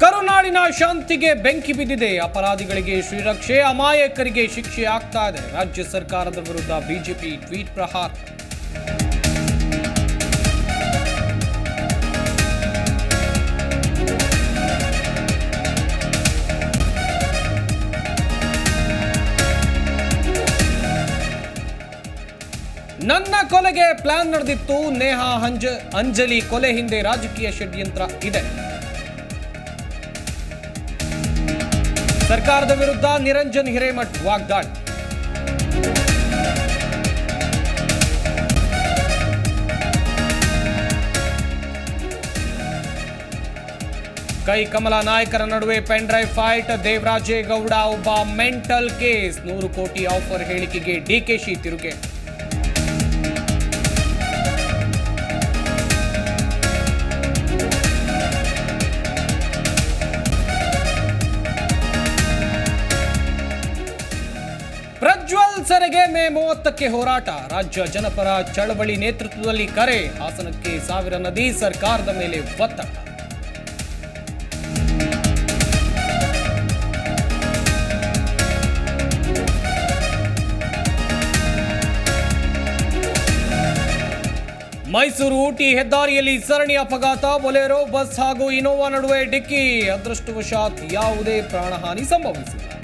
ಕರುನಾಡಿನ ಶಾಂತಿಗೆ ಬೆಂಕಿ ಬಿದ್ದಿದೆ. ಅಪರಾಧಿಗಳಿಗೆ ಶ್ರೀರಕ್ಷೆ, ಅಮಾಯಕರಿಗೆ ಶಿಕ್ಷೆ ಆಗ್ತಾ ಇದೆ. ರಾಜ್ಯ ಸರ್ಕಾರದ ವಿರುದ್ಧ ಬಿಜೆಪಿ ಟ್ವೀಟ್ ಪ್ರಹಾರ. ನನ್ನ ಕೊಲೆಗೆ ಪ್ಲಾನ್ ನಡೆದಿತ್ತು. ನೇಹಾ ಅಂಜಲಿ ಕೊಲೆ ಹಿಂದೆ ರಾಜಕೀಯ ಷಡ್ಯಂತ್ರ ಇದೆ. ಸರ್ಕಾರದ ವಿರುದ್ಧ ನಿರಂಜನ್ ಹಿರೇಮಠ್ ವಾಗ್ದಾಳಿ. ಕೈ ಕಮಲ ನಾಯಕರ ನಡುವೆ ಪೆನ್ ಡ್ರೈವ್ ಫೈಟ್, ದೇವರಾಜೇಗೌಡ ಒಬ್ಬ ಮೆಂಟಲ್ ಕೇಸ್. ನೂರು ಕೋಟಿ ಆಫರ್ ಹೇಳಿಕೆಗೆ ಡಿಕೆಶಿ ತಿರುಗೆ ಪ್ರಜ್ವಲ್ ಸೆರೆಗೆ ಮೇ ಮೂವತ್ತಕ್ಕೆ ಹೋರಾಟ. ರಾಜ್ಯ ಜನಪರ ಚಳವಳಿ ನೇತೃತ್ವದಲ್ಲಿ ಕರೆ. ಹಾಸನಕ್ಕೆ ಸಾವಿರ ನದಿ ಸರ್ಕಾರದ ಮೇಲೆ ಒತ್ತಡ. ಮೈಸೂರು ಊಟಿ ಹೆದ್ದಾರಿಯಲ್ಲಿ ಸರಣಿ ಅಪಘಾತ. ಬೊಲೆರೋ ಬಸ್ ಹಾಗೂ ಇನೋವಾ ನಡುವೆ ಡಿಕ್ಕಿ. ಅದೃಷ್ಟವಶಾತ್ ಯಾವುದೇ ಪ್ರಾಣಹಾನಿ ಸಂಭವಿಸಿಲ್ಲ.